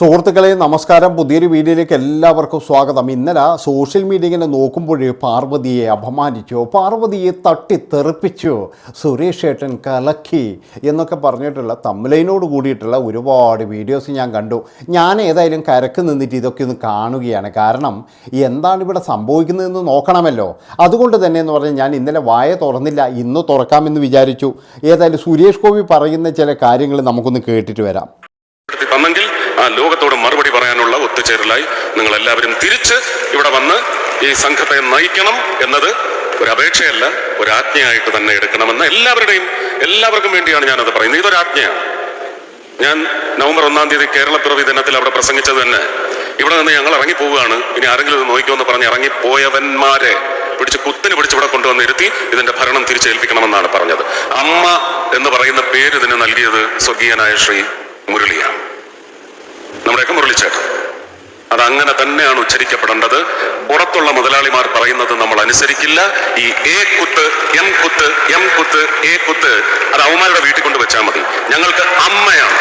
സുഹൃത്തുക്കളെ നമസ്കാരം. പുതിയൊരു വീഡിയോയിലേക്ക് എല്ലാവർക്കും സ്വാഗതം. ഇന്നലെ സോഷ്യൽ മീഡിയ ഇങ്ങനെ നോക്കുമ്പോഴേ പാർവതിയെ അപമാനിച്ചു പാർവതിയെ തട്ടിത്തെറിപ്പിച്ചു സുരേഷ് ഏട്ടൻ കലക്കി എന്നൊക്കെ പറഞ്ഞിട്ടുള്ള തമ്മിലൈനോട് കൂടിയിട്ടുള്ള ഒരുപാട് വീഡിയോസ് ഞാൻ കണ്ടു. ഞാൻ ഏതായാലും കരക്ക് നിന്നിട്ട് ഇതൊക്കെ ഒന്ന് കാണുകയാണ്. കാരണം എന്താണ് ഇവിടെ സംഭവിക്കുന്നതെന്ന് നോക്കണമല്ലോ. അതുകൊണ്ട് തന്നെ എന്ന് പറഞ്ഞാൽ ഞാൻ ഇന്നലെ വായ തുറന്നില്ല ഇന്ന് തുറക്കാമെന്ന് വിചാരിച്ചു. ഏതായാലും സുരേഷ് ഗോപി പറയുന്ന ചില കാര്യങ്ങൾ നമുക്കൊന്ന് കേട്ടിട്ട് വരാം. ആ ലോകത്തോട് മറുപടി പറയാനുള്ള ഒത്തുചേരലായി നിങ്ങൾ എല്ലാവരും തിരിച്ച് ഇവിടെ വന്ന് ഈ സംഘത്തെ നയിക്കണം എന്നത് ഒരു അപേക്ഷയല്ല ഒരു ആജ്ഞയായിട്ട് തന്നെ എടുക്കണമെന്ന് എല്ലാവരുടെയും എല്ലാവർക്കും വേണ്ടിയാണ് ഞാനത് പറയുന്നത്. ഇതൊരു ആജ്ഞയാണ് ഞാൻ നവംബർ ഒന്നാം തീയതി കേരളപ്പിറവി ദിനത്തിൽ അവിടെ പ്രസംഗിച്ചത് തന്നെ. ഇവിടെ നിന്ന് ഞങ്ങൾ ഇറങ്ങിപ്പോവുകയാണ് ഇനി ആരെങ്കിലും ഇത് നോക്കിയോന്ന് പറഞ്ഞ് ഇറങ്ങിപ്പോയവന്മാരെ പിടിച്ച് കുത്തിന് പിടിച്ച് ഇവിടെ കൊണ്ടുവന്ന് ഇരുത്തി ഇതിന്റെ ഭരണം തിരിച്ചേൽപ്പിക്കണമെന്നാണ് പറഞ്ഞത്. അമ്മ എന്ന് പറയുന്ന പേര് ഇതിന് നൽകിയത് സ്വർഗീയനായ ശ്രീ മുരളിയാണ്. നമ്മുടെയൊക്കെ മുരളിച്ചേട്ടൻ അത് അങ്ങനെ തന്നെയാണ് ഉച്ചരിക്കപ്പെടേണ്ടത്. പുറത്തുള്ള മുതലാളിമാർ പറയുന്നത് നമ്മൾ അനുസരിക്കില്ല. ഈ എ കുത്ത് എം കുത്ത് എം കുത്ത് എ കുത്ത് അത് അവന്മാരുടെ വീട്ടിൽ കൊണ്ട് വെച്ചാൽ മതി. ഞങ്ങൾക്ക് അമ്മയാണ്.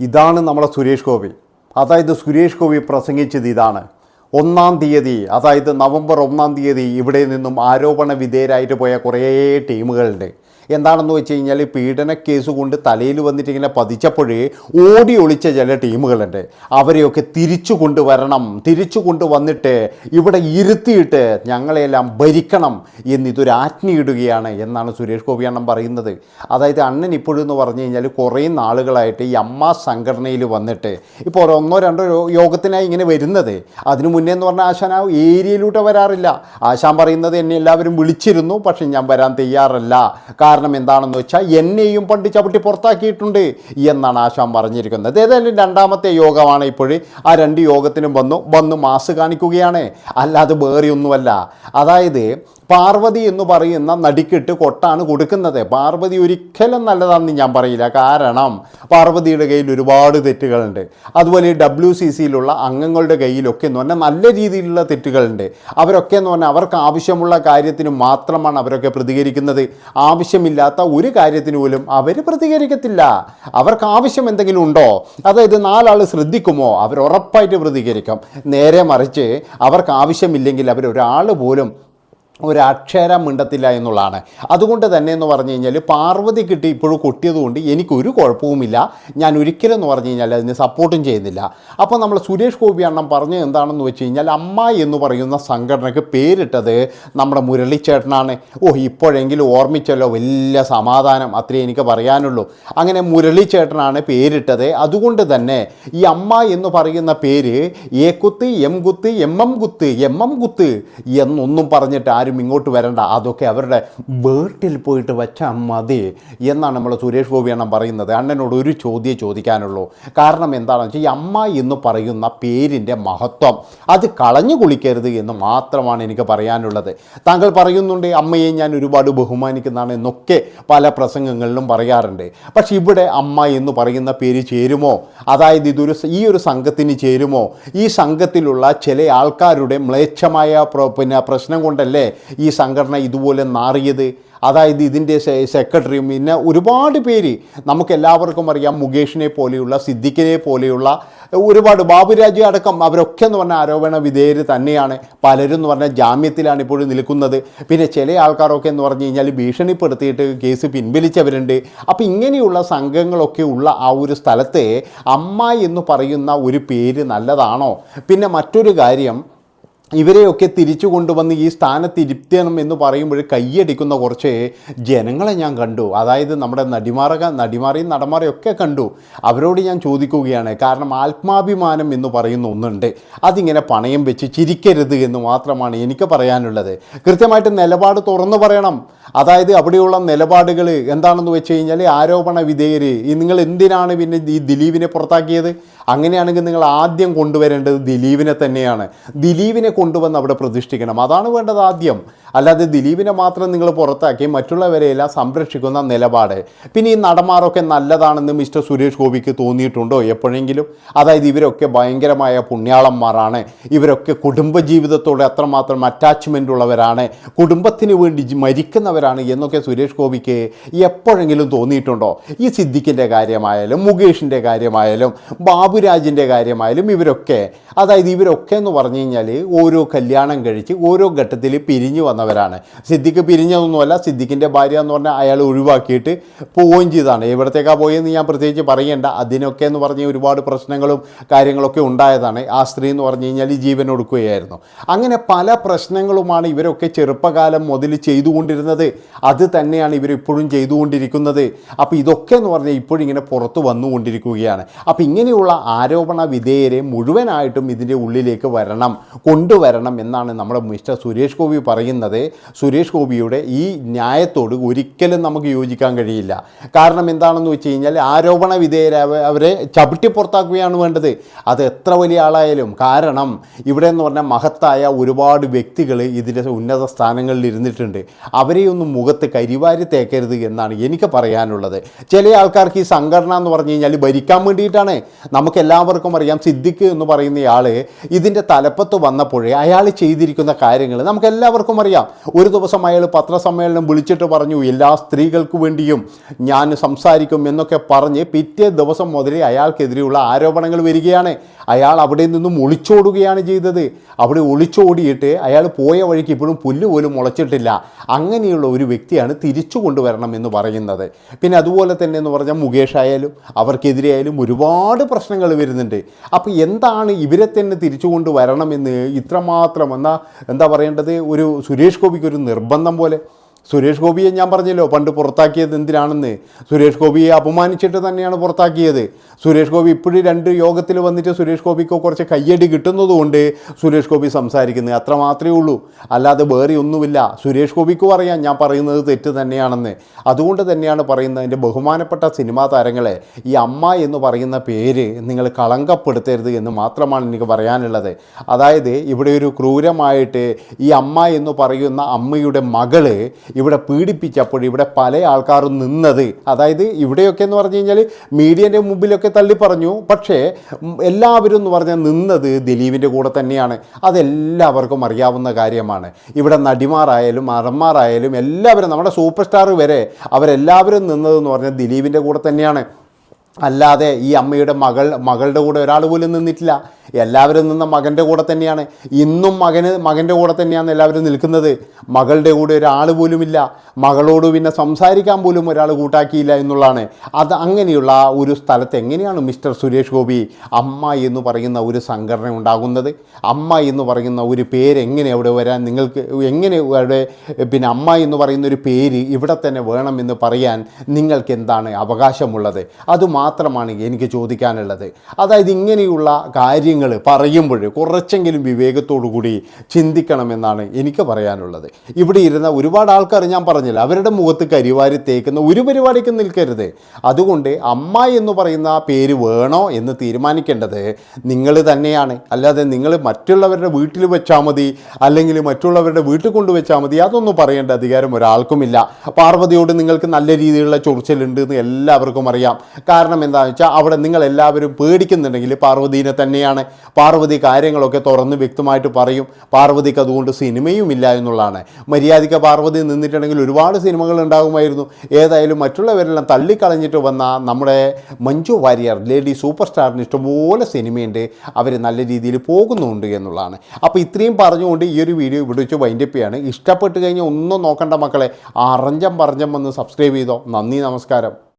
ഇതാണ് നമ്മുടെ സുരേഷ് ഗോപി. അതായത് സുരേഷ് ഗോപി പ്രസംഗിച്ചത് ഇതാണ്. ഒന്നാം തീയതി അതായത് നവംബർ ഒന്നാം തീയതി ഇവിടെ നിന്നും ആരോപണ വിധേയരായിട്ട് പോയ കുറേ ടീമുകളുണ്ട് എന്താണെന്ന് വെച്ച് കഴിഞ്ഞാൽ പീഡന കേസ് കൊണ്ട് തലയിൽ വന്നിട്ട് ഇങ്ങനെ പതിച്ചപ്പോഴേ ഓടി ഒളിച്ച ചില ടീമുകളുണ്ട്. അവരെയൊക്കെ തിരിച്ചു കൊണ്ടുവരണം തിരിച്ചു കൊണ്ടുവന്നിട്ട് ഇവിടെ ഇരുത്തിയിട്ട് ഞങ്ങളെല്ലാം ഭരിക്കണം എന്നിതൊരു ആജ്ഞയിടുകയാണ് എന്നാണ് സുരേഷ് ഗോപി അണ്ണൻ പറയുന്നത്. അതായത് അണ്ണൻ ഇപ്പോഴെന്ന് പറഞ്ഞു കഴിഞ്ഞാൽ കുറേ നാളുകളായിട്ട് ഈ അമ്മ സംഘടനയിൽ വന്നിട്ട് ഇപ്പോൾ ഒന്നോ രണ്ടോ യോഗത്തിനായി ഇങ്ങനെ വരുന്നത്. അതിനു മുന്നേ എന്ന് പറഞ്ഞാൽ ആശാൻ ആ ഏരിയയിലൂടെ വരാറില്ല. ആശാൻ പറയുന്നത് എന്നെ എല്ലാവരും വിളിച്ചിരുന്നു പക്ഷേ ഞാൻ വരാൻ തയ്യാറല്ല. കാരണം എന്താണെന്ന് വെച്ചാൽ എന്നെയും പണ്ട് ചവിട്ടി പുറത്താക്കിയിട്ടുണ്ട് എന്നാണ് ആശാൻ പറഞ്ഞിരിക്കുന്നത്. ഏതായാലും രണ്ടാമത്തെ യോഗമാണ് ഇപ്പോൾ ആ രണ്ട് യോഗത്തിനും വന്നു. വന്ന് മാസ് കാണിക്കുകയാണ്. അല്ലാതെ വേറെ ഒന്നുമല്ല അതായത് പാർവതി എന്ന് പറയുന്ന നടിക്കിട്ട് കൊട്ടാണ് കൊടുക്കുന്നത്. പാർവതി ഒരിക്കലും നല്ലതാണെന്ന് ഞാൻ പറയില്ല. കാരണം പാർവതിയുടെ കയ്യിൽ ഒരുപാട് തെറ്റുകളുണ്ട്. അതുപോലെ ഡബ്ല്യു സി സിയിലുള്ള അംഗങ്ങളുടെ കയ്യിലൊക്കെ എന്ന് പറഞ്ഞാൽ നല്ല രീതിയിലുള്ള തെറ്റുകളുണ്ട്. അവരൊക്കെ എന്ന് പറഞ്ഞാൽ അവർക്ക് ആവശ്യമുള്ള കാര്യത്തിന് മാത്രമാണ് അവരൊക്കെ പ്രതികരിക്കുന്നത്. ആവശ്യമില്ലാത്ത ഒരു കാര്യത്തിന് പോലും അവർ പ്രതികരിക്കത്തില്ല. അവർക്ക് ആവശ്യം എന്തെങ്കിലും ഉണ്ടോ? അതായത് നാലാൾ ശ്രദ്ധിക്കുമോ? അവർ ഉറപ്പായിട്ട് പ്രതികരിക്കും. നേരെ മറിച്ച് അവർക്ക് ആവശ്യമില്ലെങ്കിൽ അവരൊരാൾ പോലും ഒരക്ഷരം മിണ്ടത്തില്ല എന്നുള്ളതാണ്. അതുകൊണ്ട് തന്നെ എന്ന് പറഞ്ഞു കഴിഞ്ഞാൽ പാർവതി കിട്ടി ഇപ്പോഴും കൊട്ടിയതുകൊണ്ട് എനിക്കൊരു കുഴപ്പവുമില്ല. ഞാൻ ഒരിക്കലും എന്ന് പറഞ്ഞു കഴിഞ്ഞാൽ അതിന് സപ്പോർട്ടും ചെയ്യുന്നില്ല. അപ്പോൾ നമ്മൾ സുരേഷ് ഗോപി അണ്ണം പറഞ്ഞത് എന്താണെന്ന് വെച്ച് കഴിഞ്ഞാൽ അമ്മ എന്ന് പറയുന്ന സംഘടനയ്ക്ക് പേരിട്ടത് നമ്മുടെ മുരളിച്ചേട്ടനാണ്. ഓ ഇപ്പോഴെങ്കിലും ഓർമ്മിച്ചല്ലോ വലിയ സമാധാനം അത്രേ എനിക്ക് പറയാനുള്ളൂ. അങ്ങനെ മുരളിച്ചേട്ടനാണ് പേരിട്ടത്. അതുകൊണ്ട് തന്നെ ഈ അമ്മ എന്ന് പറയുന്ന പേര് എ കുത്ത് എം കുത്ത് എം എം കുത്ത് എം എം കുത്ത് എന്നൊന്നും പറഞ്ഞിട്ട് ആരും ഇങ്ങോട്ട് വരണ്ട. അതൊക്കെ അവരുടെ വീട്ടിൽ പോയിട്ട് വെച്ചാൽ മതി എന്നാണ് നമ്മൾ സുരേഷ് ഗോപി അണ്ണൻ പറയുന്നത്. അണ്ണനോട് ഒരു ചോദ്യം ചോദിക്കാനുള്ളൂ. കാരണം എന്താണെന്ന് വെച്ചാൽ അമ്മ എന്ന് പറയുന്ന പേരിന്റെ മഹത്വം അത് കളഞ്ഞു കുളിക്കരുത് എന്ന് മാത്രമാണ് എനിക്ക് പറയാനുള്ളത്. താങ്കൾ പറയുന്നുണ്ട് അമ്മയെ ഞാൻ ഒരുപാട് ബഹുമാനിക്കുന്നതാണ് എന്നൊക്കെ പല പ്രസംഗങ്ങളിലും പറയാറുണ്ട്. പക്ഷെ ഇവിടെ അമ്മ എന്ന് പറയുന്ന പേര് ചേരുമോ? അതായത് ഇതൊരു ഈ ഒരു സംഘത്തിന് ചേരുമോ? ഈ സംഘത്തിലുള്ള ചില ആൾക്കാരുടെ മ്ലേച്ഛമായ പിന്നെ പ്രശ്നം കൊണ്ടല്ലേ ഈ സംഘടന ഇതുപോലെ നാറിയത്. അതായത് ഇതിന്റെ സെക്രട്ടറിയും പിന്നെ ഒരുപാട് പേര് നമുക്ക് എല്ലാവർക്കും അറിയാം മുകേഷിനെ പോലെയുള്ള സിദ്ദിഖിനെ പോലെയുള്ള ഒരുപാട് ബാബുരാജ് അടക്കം അവരൊക്കെ എന്ന് പറഞ്ഞാൽ ആരോപണ വിധേയർ തന്നെയാണ്. പലരും എന്ന് പറഞ്ഞാൽ ജാമ്യത്തിലാണ് ഇപ്പോഴും നിൽക്കുന്നത്. പിന്നെ ചില ആൾക്കാരൊക്കെ എന്ന് പറഞ്ഞു കഴിഞ്ഞാൽ ഭീഷണിപ്പെടുത്തിയിട്ട് കേസ് പിൻവലിച്ചവരുണ്ട്. അപ്പോൾ ഇങ്ങനെയുള്ള സംഘങ്ങളൊക്കെ ഉള്ള ആ ഒരു സ്ഥലത്തെ അമ്മ എന്ന് പറയുന്ന ഒരു പേര് നല്ലതാണോ? പിന്നെ മറ്റൊരു കാര്യം ഇവരെയൊക്കെ തിരിച്ചു കൊണ്ടുവന്ന് ഈ സ്ഥാനത്ത് ഇരുത്തണം എന്ന് പറയുമ്പോൾ കൈയടിക്കുന്ന കുറച്ച് ജനങ്ങളെ ഞാൻ കണ്ടു. അതായത് നമ്മുടെ നടിമാറക നടിമാരെയും നടന്മാരെയും ഒക്കെ കണ്ടു. അവരോട് ഞാൻ ചോദിക്കുകയാണ് കാരണം ആത്മാഭിമാനം എന്ന് പറയുന്ന ഒന്നുണ്ട്. അതിങ്ങനെ പണയം വെച്ച് ചിരിക്കരുത് എന്ന് മാത്രമാണ് എനിക്ക് പറയാനുള്ളത്. കൃത്യമായിട്ട് നിലപാട് തുറന്നു പറയണം. അതായത് അവിടെയുള്ള നിലപാടുകൾ എന്താണെന്ന് വെച്ച് കഴിഞ്ഞാൽ ആരോപണ വിധേയർ നിങ്ങൾ എന്തിനാണ് പിന്നെ ഈ ദിലീപിനെ പുറത്താക്കിയത്? അങ്ങനെയാണെങ്കിൽ നിങ്ങൾ ആദ്യം കൊണ്ടുവരേണ്ടത് ദിലീപിനെ തന്നെയാണ്. ദിലീപിനെ കൊണ്ടുവന്ന് അവിടെ പ്രതിഷ്ഠിക്കണം. അതാണ് വേണ്ടത് ആദ്യം. അല്ലാതെ ദിലീപിനെ മാത്രം നിങ്ങൾ പുറത്താക്കി മറ്റുള്ളവരെയെല്ലാം സംരക്ഷിക്കുന്ന നിലപാട്. പിന്നെ ഈ നടന്മാരൊക്കെ നല്ലതാണെന്ന് മിസ്റ്റർ സുരേഷ് ഗോപിക്ക് തോന്നിയിട്ടുണ്ടോ എപ്പോഴെങ്കിലും? അതായത് ഇവരൊക്കെ ഭയങ്കരമായ പുണ്യാളന്മാരാണ്. ഇവരൊക്കെ കുടുംബ കുടുംബജീവിതത്തോട് അത്രമാത്രം അറ്റാച്ച്മെന്റ് ഉള്ളവരാണ്. കുടുംബത്തിന് വേണ്ടി മരിക്കുന്നവരാണ് എന്നൊക്കെ സുരേഷ് ഗോപിക്ക് എപ്പോഴെങ്കിലും തോന്നിയിട്ടുണ്ടോ? ഈ സിദ്ദിഖിന്റെ കാര്യമായാലും മുകേഷിന്റെ കാര്യമായാലും ബാബുരാജിന്റെ കാര്യമായാലും ഇവരൊക്കെ അതായത് ഇവരൊക്കെ എന്ന് പറഞ്ഞു കഴിഞ്ഞാൽ ഓരോ കല്യാണം കഴിച്ച് ഓരോ ഘട്ടത്തിൽ പിരിഞ്ഞു വന്നവരാണ്. സിദ്ദിഖ് പിരിഞ്ഞതൊന്നുമല്ല സിദ്ദിഖിന്റെ ഭാര്യ എന്ന് പറഞ്ഞാൽ അയാൾ ഒഴിവാക്കിയിട്ട് പോവുകയും ചെയ്തതാണ്. എവിടത്തേക്കാണ് പോയെന്ന് ഞാൻ പ്രത്യേകിച്ച് പറയേണ്ട അതിനൊക്കെ എന്ന് പറഞ്ഞ് ഒരുപാട് പ്രശ്നങ്ങളും കാര്യങ്ങളൊക്കെ ഉണ്ടായതാണ്. ആ സ്ത്രീ എന്ന് പറഞ്ഞു കഴിഞ്ഞാൽ ജീവൻ ഒടുക്കുകയായിരുന്നു. അങ്ങനെ പല പ്രശ്നങ്ങളുമാണ് ഇവരൊക്കെ ചെറുപ്പകാലം മുതൽ ചെയ്തുകൊണ്ടിരുന്നത്. അത് തന്നെയാണ് ഇവരിപ്പോഴും ചെയ്തുകൊണ്ടിരിക്കുന്നത്. അപ്പോൾ ഇതൊക്കെ എന്ന് പറഞ്ഞാൽ ഇപ്പോഴിങ്ങനെ പുറത്ത് വന്നുകൊണ്ടിരിക്കുകയാണ്. അപ്പോൾ ഇങ്ങനെയുള്ള ആരോപണ വിധേയരെ മുഴുവനായിട്ടും ഇതിന്റെ ഉള്ളിലേക്ക് വരണം കൊണ്ടുവരണം എന്നാണ് നമ്മുടെ മിസ്റ്റർ സുരേഷ് ഗോപി പറയുന്നത്. സുരേഷ് ഗോപിയുടെ ഈ ന്യായത്തോട് ഒരിക്കലും നമുക്ക് യോജിക്കാൻ കഴിയില്ല. കാരണം എന്താണെന്ന് വെച്ച് കഴിഞ്ഞാൽ ആരോപണ വിധേയരെ അവ- അവരെ ചവിട്ടി പുറത്താക്കുകയാണ് വേണ്ടത്. അത് എത്ര വലിയ ആളായാലും. കാരണം ഇവിടെ എന്ന് പറഞ്ഞാൽ മഹത്തായ ഒരുപാട് വ്യക്തികൾ ഇതിന്റെ ഉന്നത സ്ഥാനങ്ങളിൽ ഇരുന്നിട്ടുണ്ട്. അവരെയൊന്നും മുഖത്ത് കരിവാരി തേക്കരുത് എന്നാണ് എനിക്ക് പറയാനുള്ളത്. ചില ആൾക്കാർക്ക് ഈ സംഘടന എന്ന് പറഞ്ഞു കഴിഞ്ഞാൽ ഭരിക്കാൻ വേണ്ടിയിട്ടാണ്. നമുക്ക് എല്ലാവർക്കും അറിയാം സിദ്ദിഖ് എന്ന് പറയുന്ന പറയുന്നയാൾ ഇതിന്റെ തലപ്പത്ത് വന്നപ്പോഴേ അയാൾ ചെയ്തിരിക്കുന്ന കാര്യങ്ങൾ നമുക്ക് എല്ലാവർക്കും അറിയാം. ഒരു ദിവസം അയാൾ പത്രസമ്മേളനം വിളിച്ചിട്ട് പറഞ്ഞു എല്ലാ സ്ത്രീകൾക്ക് വേണ്ടിയും ഞാൻ സംസാരിക്കും എന്നൊക്കെ പറഞ്ഞ് പിറ്റേ ദിവസം മുതലേ അയാൾക്കെതിരെയുള്ള ആരോപണങ്ങൾ വരികയാണ്. അയാൾ അവിടെ നിന്നും ഒളിച്ചോടുകയാണ് ചെയ്തത്. അവിടെ ഒളിച്ചോടിയിട്ട് അയാൾ പോയ വഴിക്ക് ഇപ്പോഴും പുല്ല് പോലും മുളച്ചിട്ടില്ല. അങ്ങനെയുള്ള ഒരു വ്യക്തിയാണ് തിരിച്ചു കൊണ്ടുവരണം എന്ന് പറയുന്നത്. പിന്നെ അതുപോലെ തന്നെ എന്ന് പറഞ്ഞാൽ മുകേഷ് ആയാലും അവർക്കെതിരെയായാലും ഒരുപാട് പ്രശ്നങ്ങൾ വരുന്നുണ്ട്. അപ്പോൾ എന്താണ് ഇവരെ തന്നെ തിരിച്ചു കൊണ്ടുവരണമെന്ന് ഇത്രമാത്രം എന്നാ എന്താ പറയേണ്ടത്? ഒരു സുരേഷ് ഗോപിക്ക് ഒരു നിർബന്ധം പോലെ സുരേഷ് ഗോപിയെ ഞാൻ പറഞ്ഞല്ലോ പണ്ട് പുറത്താക്കിയത് എന്തിനാണെന്ന്. സുരേഷ് ഗോപിയെ അപമാനിച്ചിട്ട് തന്നെയാണ് പുറത്താക്കിയത്. സുരേഷ് ഗോപി ഇപ്പോഴും രണ്ട് യോഗത്തിൽ വന്നിട്ട് സുരേഷ് ഗോപിക്ക് കുറച്ച് കയ്യടി കിട്ടുന്നതുകൊണ്ട് സുരേഷ് ഗോപി സംസാരിക്കുന്നത് അത്ര മാത്രമേ ഉള്ളൂ. അല്ലാതെ വേറെ ഒന്നുമില്ല. സുരേഷ് ഗോപിക്കും അറിയാം ഞാൻ പറയുന്നത് തെറ്റ് തന്നെയാണെന്ന്. അതുകൊണ്ട് തന്നെയാണ് പറയുന്നത് എന്റെ ബഹുമാനപ്പെട്ട സിനിമാ താരങ്ങളെ ഈ അമ്മ എന്ന് പറയുന്ന പേര് നിങ്ങൾ കളങ്കപ്പെടുത്തരുത് എന്ന് മാത്രമാണ് എനിക്ക് പറയാനുള്ളത്. അതായത് ഇവിടെ ഒരു ക്രൂരമായിട്ട് ഈ അമ്മ എന്ന് പറയുന്ന അമ്മയുടെ മകൾ ഇവിടെ പീഡിപ്പിച്ചപ്പോൾ ഇവിടെ പല ആൾക്കാരും നിന്നത്. അതായത് ഇവിടെയൊക്കെ എന്ന് പറഞ്ഞു കഴിഞ്ഞാൽ മീഡിയന്റെ മുമ്പിലൊക്കെ തള്ളി പറഞ്ഞു. പക്ഷേ എല്ലാവരും എന്ന് പറഞ്ഞാൽ നിന്നത് ദിലീപിന്റെ കൂടെ തന്നെയാണ്. അതെല്ലാവർക്കും അറിയാവുന്ന കാര്യമാണ്. ഇവിടെ നടിമാരായാലും അറന്മാരായാലും എല്ലാവരും നമ്മുടെ സൂപ്പർ സ്റ്റാർ വരെ അവരെല്ലാവരും നിന്നതെന്ന് പറഞ്ഞാൽ ദിലീപിന്റെ കൂടെ തന്നെയാണ്. അല്ലാതെ ഈ അമ്മയുടെ മകൾ മകളുടെ കൂടെ ഒരാൾ പോലും നിന്നിട്ടില്ല. എല്ലാവരും നിന്ന മകന്റെ കൂടെ തന്നെയാണ്. ഇന്നും മകന് മകന്റെ കൂടെ തന്നെയാണ് എല്ലാവരും നിൽക്കുന്നത്. മകളുടെ കൂടെ ഒരാൾ പോലുമില്ല. മകളോട് പിന്നെ സംസാരിക്കാൻ പോലും ഒരാൾ കൂട്ടാക്കിയില്ല എന്നുള്ളതാണ്. അത് അങ്ങനെയുള്ള ഒരു സ്ഥലത്ത് എങ്ങനെയാണ് മിസ്റ്റർ സുരേഷ് ഗോപി അമ്മ എന്ന് പറയുന്ന ഒരു സംഘടന ഉണ്ടാകുന്നത്? അമ്മ എന്ന് പറയുന്ന ഒരു പേര് എങ്ങനെ അവിടെ വരാൻ നിങ്ങൾക്ക് എങ്ങനെ അവിടെ പിന്നെ അമ്മ എന്ന് പറയുന്ന ഒരു പേര് ഇവിടെ തന്നെ വേണമെന്ന് പറയാൻ നിങ്ങൾക്ക് എന്താണ് അവകാശമുള്ളത്? അതുമാത്രമാണ് എനിക്ക് ചോദിക്കാനുള്ളത്. അതായത് ഇങ്ങനെയുള്ള കാര്യങ്ങൾ പറയുമ്പോൾ കുറച്ചെങ്കിലും വിവേകത്തോടു കൂടി ചിന്തിക്കണമെന്നാണ് എനിക്ക് പറയാനുള്ളത്. ഇവിടെ ഇരുന്ന ഒരുപാട് ആൾക്കാർ ഞാൻ പറഞ്ഞില്ല അവരുടെ മുഖത്ത് കരിവാരി തേക്കുന്ന ഒരു പരിപാടിക്കും നിൽക്കരുത്. അതുകൊണ്ട് അമ്മ എന്ന് പറയുന്ന പേര് വേണോ എന്ന് തീരുമാനിക്കേണ്ടത് നിങ്ങൾ തന്നെയാണ്. അല്ലാതെ നിങ്ങൾ മറ്റുള്ളവരുടെ വീട്ടിൽ വെച്ചാൽ മതി അല്ലെങ്കിൽ മറ്റുള്ളവരുടെ വീട്ടിൽ കൊണ്ടുവച്ചാൽ മതി അതൊന്നും പറയേണ്ട അധികാരം ഒരാൾക്കുമില്ല. പാർവതിയോട് നിങ്ങൾക്ക് നല്ല രീതിയിലുള്ള ചൊറിച്ചിലുണ്ട് എന്ന് എല്ലാവർക്കും അറിയാം. കാരണം എന്താണെന്ന് വെച്ചാൽ അവിടെ നിങ്ങൾ എല്ലാവരും പേടിക്കുന്നുണ്ടെങ്കിൽ പാർവതീനെ തന്നെയാണ്. പാർവതി കാര്യങ്ങളൊക്കെ തുറന്ന് വ്യക്തമായിട്ട് പറയും. പാർവതിക്ക് അതുകൊണ്ട് സിനിമയും ഇല്ല എന്നുള്ളതാണ്. മര്യാദയ്ക്ക് പാർവതി നിന്നിട്ടുണ്ടെങ്കിൽ ഒരുപാട് സിനിമകൾ ഉണ്ടാകുമായിരുന്നു. ഏതായാലും മറ്റുള്ളവരെല്ലാം തള്ളിക്കളഞ്ഞിട്ട് വന്ന നമ്മുടെ മഞ്ജു വാര്യർ ലേഡി സൂപ്പർ സ്റ്റാറിന് ഇഷ്ടംപോലെ സിനിമയുണ്ട്. അവർ നല്ല രീതിയിൽ പോകുന്നുണ്ട് എന്നുള്ളതാണ്. അപ്പോൾ ഇത്രയും പറഞ്ഞുകൊണ്ട് ഈ ഒരു വീഡിയോ ഇവിടെ വെച്ച് വൈൻഡപ്പ് ചെയ്യാണ്. ഇഷ്ടപ്പെട്ട് കഴിഞ്ഞാൽ ഒന്നും നോക്കണ്ട മക്കളെ. അറഞ്ചം പറഞ്ഞം വന്ന് സബ്സ്ക്രൈബ് ചെയ്തോ. നന്ദി നമസ്കാരം.